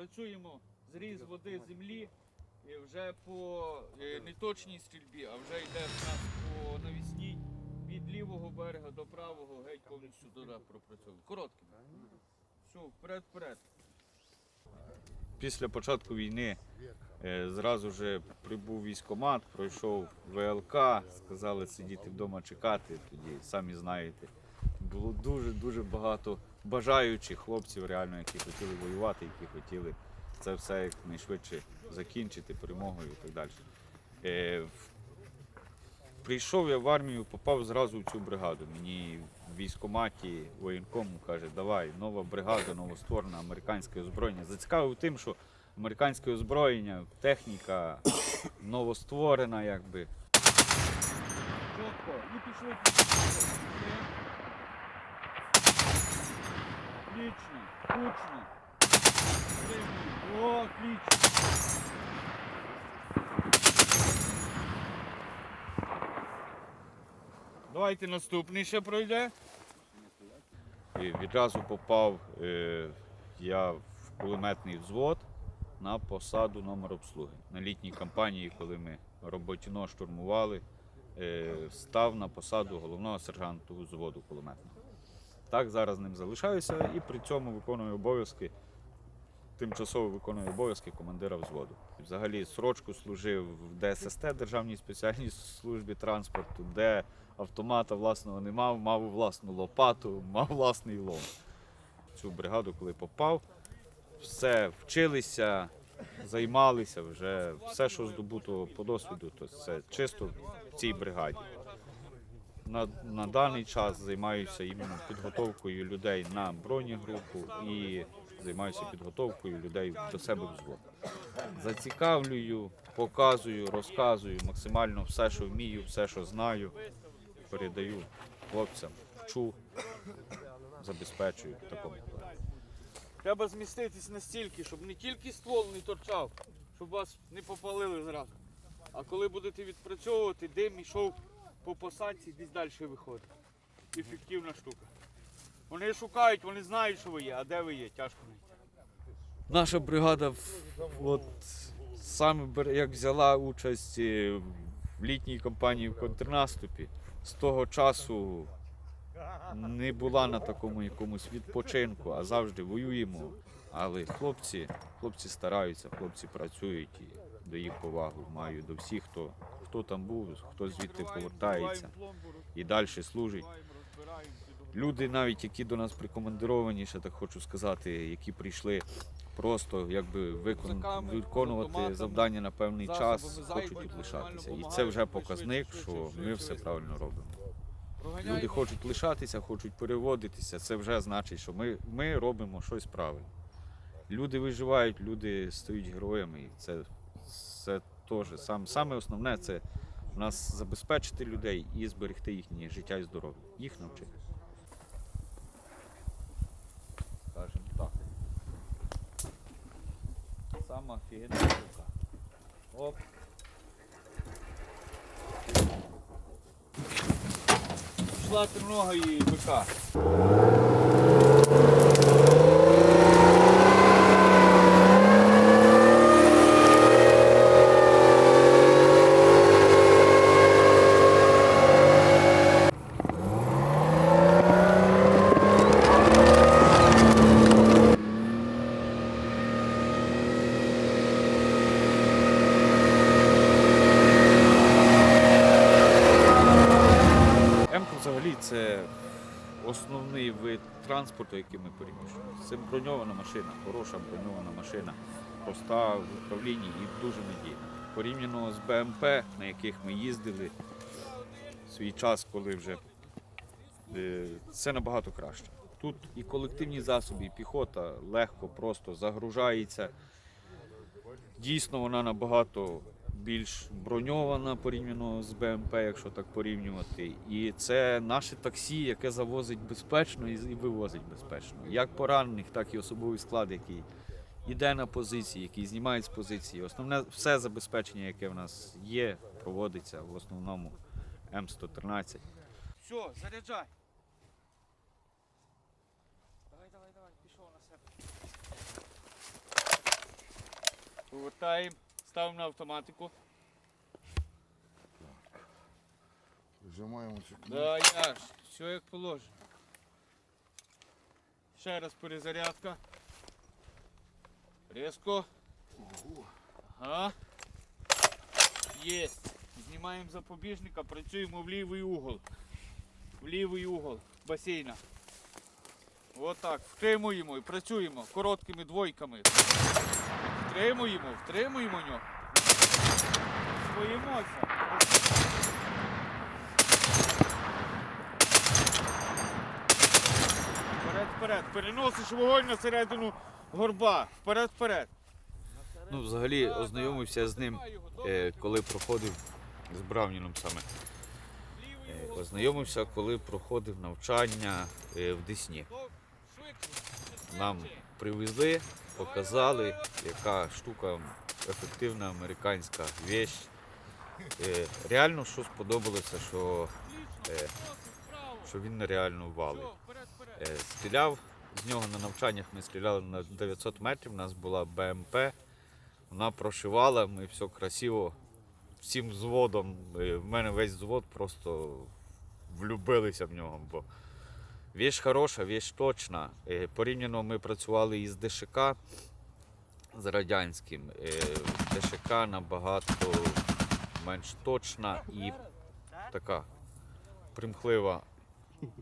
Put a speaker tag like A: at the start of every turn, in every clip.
A: Працюємо зріз води землі і вже по е, неточній стрільбі, а вже йде в нас по навісній від лівого берега до правого, геть повністю туди пропрацьовуємо. Коротким. Все, вперед, вперед. Після початку війни е, зразу ж прибув військкомат, пройшов ВЛК, сказали сидіти вдома чекати. Тоді самі знаєте. Було дуже-дуже багато бажаючих хлопців, реально, які хотіли воювати, які хотіли це все якнайшвидше закінчити перемогою і так далі. Е, Прийшов я в армію, попав зразу в цю бригаду. Мені в військкоматі воєнкому каже, давай, нова бригада, новостворена, американське озброєння. Зацікавив тим, що американське озброєння, техніка новостворена, якби. Чітко, і пішли. Отлично, кучно. Отлично. Давайте наступний ще пройде. І відразу попав е, я в кулеметний взвод на посаду номер обслуги. На літній кампанії, коли ми роботіно штурмували, е, став на посаду головного сержанту взводу кулеметного. Так, зараз ним залишаюся і при цьому виконую обов'язки, тимчасово виконую обов'язки командира взводу. Взагалі срочку служив в ДССТ Державній спеціальній службі транспорту, де автомата власного не мав, мав власну лопату, мав власний лом. Цю бригаду, коли попав, все вчилися, займалися вже все, що здобуто по досвіду, то це чисто в цій бригаді. На, на даний час займаюся іменно підготовкою людей на бронегрупу і займаюся підготовкою людей до себе в взвод. Зацікавлюю, показую, розказую максимально все, що вмію, все, що знаю, передаю хлопцям, вчу, забезпечую в такому. Треба зміститись настільки, щоб не тільки ствол не торчав, щоб вас не попалили зразу. А коли будете відпрацьовувати, дим ішов по посадці, десь далі виходить. Ефективна штука. Вони шукають, вони знають, що ви є, а де ви є, тяжко знайти. Наша бригада от, саме як взяла участь е, в літній кампанії в контрнаступі, з того часу не була на такому якомусь відпочинку, а завжди воюємо. Але хлопці, хлопці стараються, хлопці працюють даю повагу маю до всіх, хто, хто там був, хто звідти повертається і далі служить. Люди, навіть які до нас прикомандировані, ще так хочу сказати, які прийшли просто якби викон... Виконувати завдання на певний час, хочуть тут лишатися. І це вже показник, що ми все правильно робимо. Люди хочуть лишатися, хочуть переводитися. Це вже значить, що ми, ми робимо щось правильно. Люди виживають, люди стають героями. І це, це теж сам, саме основне це в нас забезпечити людей і зберегти їхнє життя і здоров'я. Їх навчити. Скажемо так. Сама офігенна штука. Оп. Пішла тринога і бика. Взагалі це основний вид транспорту, який ми переміщуємо. Це броньована машина, хороша броньована машина, проста в управлінні і дуже надійна. Порівняно з БМП, на яких ми їздили свій час, коли вже е, це набагато краще. Тут і колективні засоби, і піхота легко, просто загружається. Дійсно, вона набагато більш броньована порівняно з БМП, якщо так порівнювати. І це наше таксі, яке завозить безпечно і вивозить безпечно. Як поранених, так і особовий склад, який йде на позиції, який знімає з позиції. Основне все забезпечення, яке в нас є, проводиться в основному М113. Все, заряджай. Давай, давай, пішов на себе. Повертаємо, ставимо на автоматику.
B: Прижимаємо цю кнопку.
A: Да, я ж, все як положено. Ще раз перезарядка. Різко. Ага. Єсть. Знімаємо запобіжника, працюємо в лівий угол. В лівий угол басейна. Отак. Втримуємо і працюємо короткими двойками. Втримуємо, втримуємо нього. Боїмося. Вперед, вперед. Переносиш вогонь на середину горба. Вперед, вперед. Ну, взагалі ознайомився з ним, е, коли проходив з Бравніном саме. Е, Ознайомився, коли проходив навчання е, в Десні. Нам привезли, показали, яка штука ефективна американська вещь. Е, Реально, що сподобалося, що, е, що він нереально валить. Е, Стріляв з нього на навчаннях, ми стріляли на 900 метрів, у нас була БМП, вона прошивала, ми все красиво, всім взводом. е, В мене весь взвод просто влюбилися в нього. Бо віж хороша, віж точна. Е, Порівняно ми працювали із ДШК з радянським. Е, ДШК набагато менш точна і така примхлива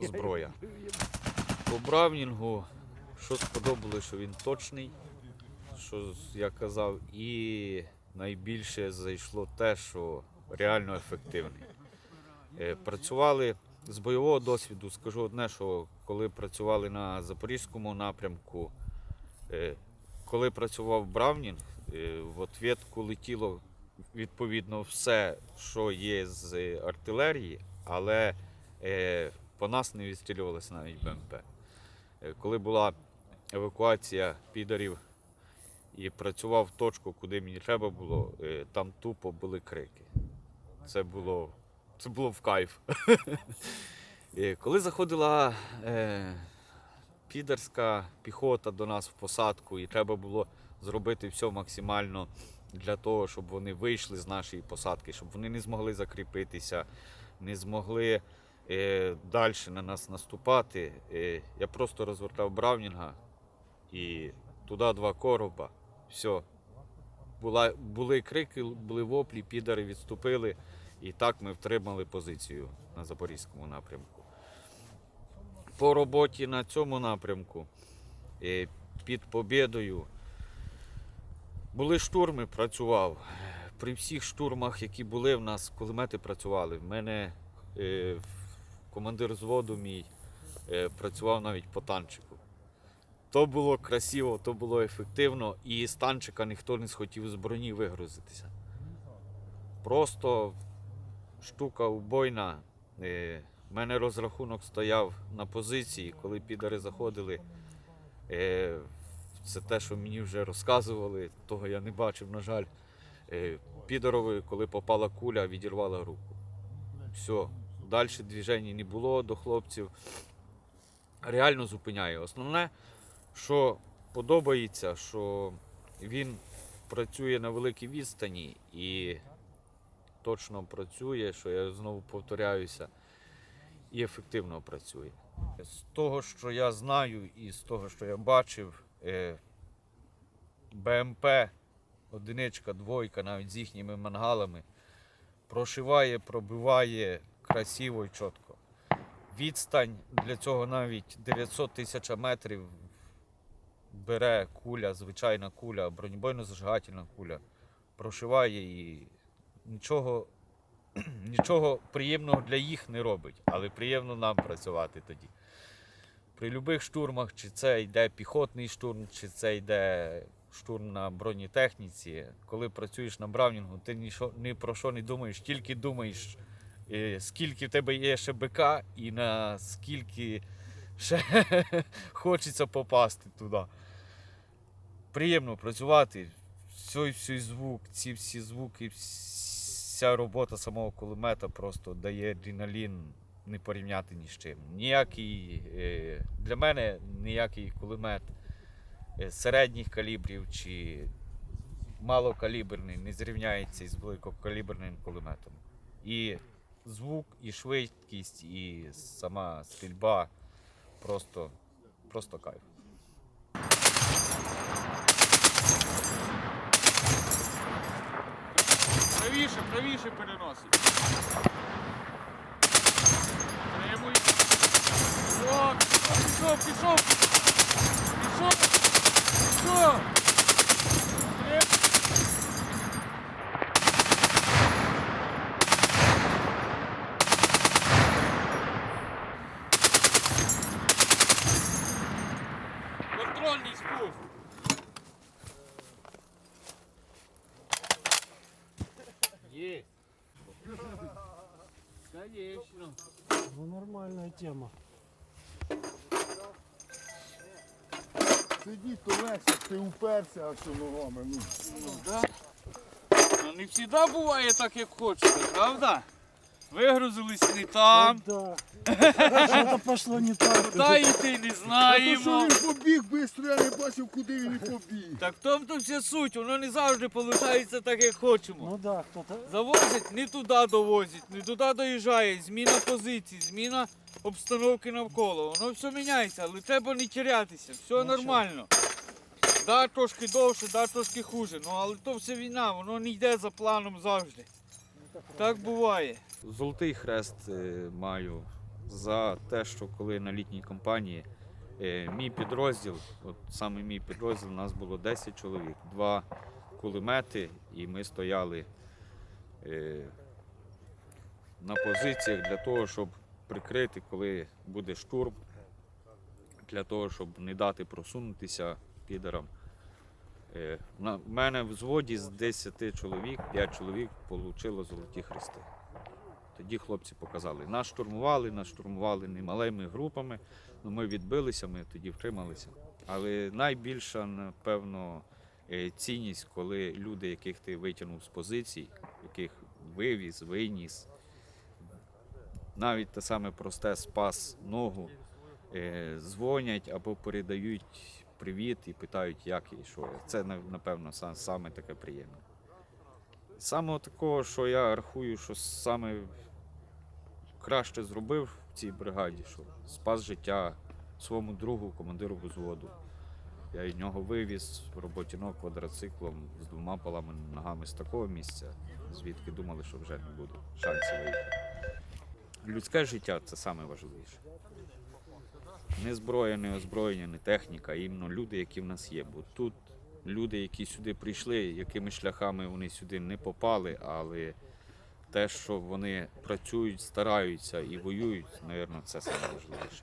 A: зброя. По Бравнінгу, що сподобалося, що він точний, що я казав, і найбільше зайшло те, що реально ефективний. Е, Працювали з бойового досвіду, скажу одне, що коли працювали на Запорізькому напрямку, е, коли працював Бравнінг, е, в ответку летіло відповідно все, що є з артилерії, але е, по нас не відстрілювалося навіть БМП. Коли була евакуація підарів і працював в точку, куди мені треба було, там тупо були крики. Це було, це було в кайф. Коли заходила е, підерська піхота до нас в посадку, і треба було зробити все максимально для того, щоб вони вийшли з нашої посадки, щоб вони не змогли закріпитися, не змогли е, далі на нас наступати. Е, я просто розвертав Браунінга і туди два короба. Все. Була, були крики, були воплі, підари відступили. І так ми втримали позицію на Запорізькому напрямку. По роботі на цьому напрямку е, під Побєдою були штурми, працював. При всіх штурмах, які були, в нас кулемети працювали. В мене е, командир зводу мій е, працював навіть по танчику. То було красиво, то було ефективно, і з танчика ніхто не схотів з броні вигрузитися. Просто штука убойна. Е, в мене розрахунок стояв на позиції, коли підари заходили. Е, це те, що мені вже розказували, того я не бачив, на жаль. Е, підарові, коли попала куля, відірвала руку. Все, далі движення не було до хлопців. Реально зупиняє. Основне, що подобається, що він працює на великій відстані і точно працює, що я знову повторяюся, і ефективно працює. З того, що я знаю, і з того, що я бачив, е, БМП, одиничка, двойка, навіть з їхніми мангалами, прошиває, пробиває красиво і чітко. Відстань для цього навіть 900 тисяч метрів бере куля, звичайна куля, бронебойно-зажигательна куля, прошиває і нічого, нічого приємного для їх не робить, але приємно нам працювати тоді. При будь-яких штурмах, чи це йде піхотний штурм, чи це йде штурм на бронетехніці, коли працюєш на Бравнінгу, ти нічо- ні про що не думаєш, тільки думаєш, е, скільки в тебе є ще БК і на скільки ще хочеться попасти туди. Приємно працювати. Цей всій звук, ці всі звуки, вся робота самого кулемета просто дає адреналін не порівняти ні з чим. Ніякий, е, для мене ніякий кулемет е, середніх калібрів чи малокаліберний не зрівняється із великокаліберним кулеметом. І звук, і швидкість, і сама стрільба просто, просто кайф. Правіше, правіше переносить. Тримуй. О, пішов, пішов. Пішов. Пішов. Контрольний спуск. Есть. Конечно.
C: Ну нормальная тема.
B: Сидіть, то легше, ти уперся, а що ногами. Ну.
A: Ну, да. Ну не завжди буває так, як хочете, правда? Вигрузились не там,
C: Да. Что-то пошло не так.
A: куди йти не знаємо.
B: він побіг швидко, я не бачив, куди він і побіг.
A: Так в тому то вся суть, воно не завжди виходить так, як хочемо.
C: Ну да, кто-то.
A: Завозять, не туди довозять, не туди доїжджає, зміна позицій, зміна обстановки навколо. Воно все міняється, але треба не терятися, все нормально. Да, трошки довше, да, трошки хуже. Ну але то все війна, воно не йде за планом завжди. Так буває. Золотий хрест е, маю за те, що коли на літній кампанії е, мій підрозділ, от саме мій підрозділ, у нас було 10 чоловік, два кулемети, і ми стояли е, на позиціях для того, щоб прикрити, коли буде штурм, для того, щоб не дати просунутися підарам. Е, на мене в взводі з 10 чоловік, 5 чоловік отримало золоті хрести. Тоді хлопці показали. Нас штурмували, нас штурмували немалими групами, але ми відбилися, ми тоді втрималися. Але найбільша, напевно, е, цінність, коли люди, яких ти витягнув з позицій, яких вивіз, виніс, навіть те саме просте спас ногу, е, дзвонять або передають привіт і питають, як і що. Це, напевно, са- саме таке приємне. Саме такого, що я рахую, що саме краще зробив в цій бригаді, що спас життя своєму другу, командиру взводу. Я від нього вивіз роботінок квадроциклом з двома поламаними ногами з такого місця, звідки думали, що вже не буде шансів виїхати. Людське життя це саме важливіше. Не зброя, не озброєння, не техніка, а іменно люди, які в нас є. Бо тут люди, які сюди прийшли, якими шляхами вони сюди не попали, але те, що вони працюють, стараються і воюють, мабуть, це найважливіше.